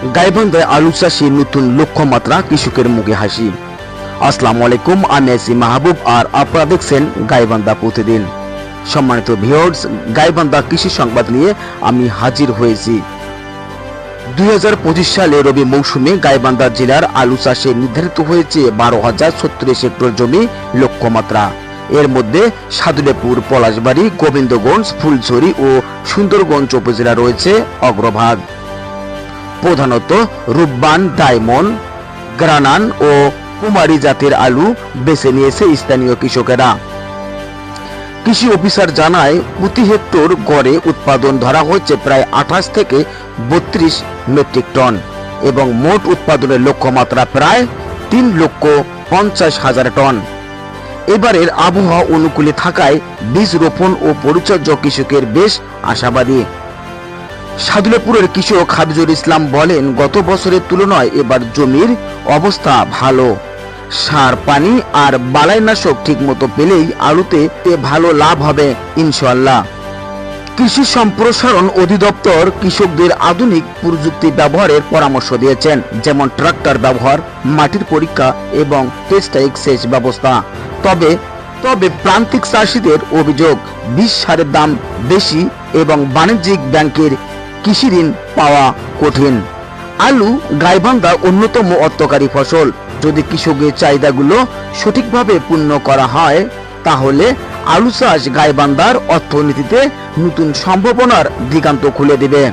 গাইবান্ধায় আলু চাষে নতুন লক্ষ্যমাত্রা কৃষকের মুখে হাসি। আসসালামু আলাইকুম, আমি আছি মাহবুব আর আপনারা দেখছেন গাইবান্ধা প্রতিদিন। সম্মানিত ভিউয়ার্স, গাইবান্ধা কৃষি সংবাদ নিয়ে আমি হাজির হয়েছি। দুই সালে রবি মৌসুমে গাইবান্ধা জেলার আলু চাষে নির্ধারিত হয়েছে বারো হাজার ছত্রিশ হেক্টর জমি লক্ষ্যমাত্রা। এর মধ্যে সাদুলেপুর, পলাশবাড়ি, গোবিন্দগঞ্জ ফুলঝুরি ও সুন্দরগঞ্জ উপজেলা রয়েছে অগ্রভাগ। প্রধানত রূপবান, ডায়মন্ড, গ্রানান ও কুমারী জাতের আলু বেছে নিয়েছে স্থানীয় কৃষকেরা। কৃষি অফিসার জানায়, প্রতি হেক্টর গড়ে উৎপাদন ধরা হচ্ছে প্রায় আঠাশ থেকে বত্রিশ মেট্রিক টন এবং মোট উৎপাদনের লক্ষ্যমাত্রা প্রায় তিন লক্ষ পঞ্চাশ হাজার টন। এবারের আবহাওয়া অনুকূলে থাকায় বীজ রোপণ ও পরিচর্যা কৃষকের বেশ আশাবাদী। সাদুলেপুরের কৃষক হাবিজুর ইসলাম বলেন, গত বছরের তুলনায় এবার জমির অবস্থা ভালো। সার, পানি আর বালাইনাশক ঠিক মতো পেলেই আলুতে ভালো লাভ হবে ইনশাল্লাহ কৃষি সম্প্রসারণ অধিদপ্তর কৃষকদের আধুনিক প্রযুক্তি ব্যবহারের পরামর্শ দিয়েছেন, যেমন ট্রাক্টর ব্যবহার, মাটির পরীক্ষা এবং টেস্টাইক সেচ ব্যবস্থা। তবে তবে প্রান্তিক চাষিদের অভিযোগ, বিষ সারের দাম বেশি এবং বাণিজ্যিক ব্যাংকের কৃষি ঋণ পাওয়া কঠিন। আলু, গাইবান্ধা অন্যতম অর্থকারী ফসল। যদি কৃষকের চাহিদাগুলো সঠিকভাবে পূর্ণ করা হয়, তাহলে আলু চাষ গাইবান্ধার অর্থনীতিতে নতুন সম্ভাবনার দিগান্ত খুলে দেবে।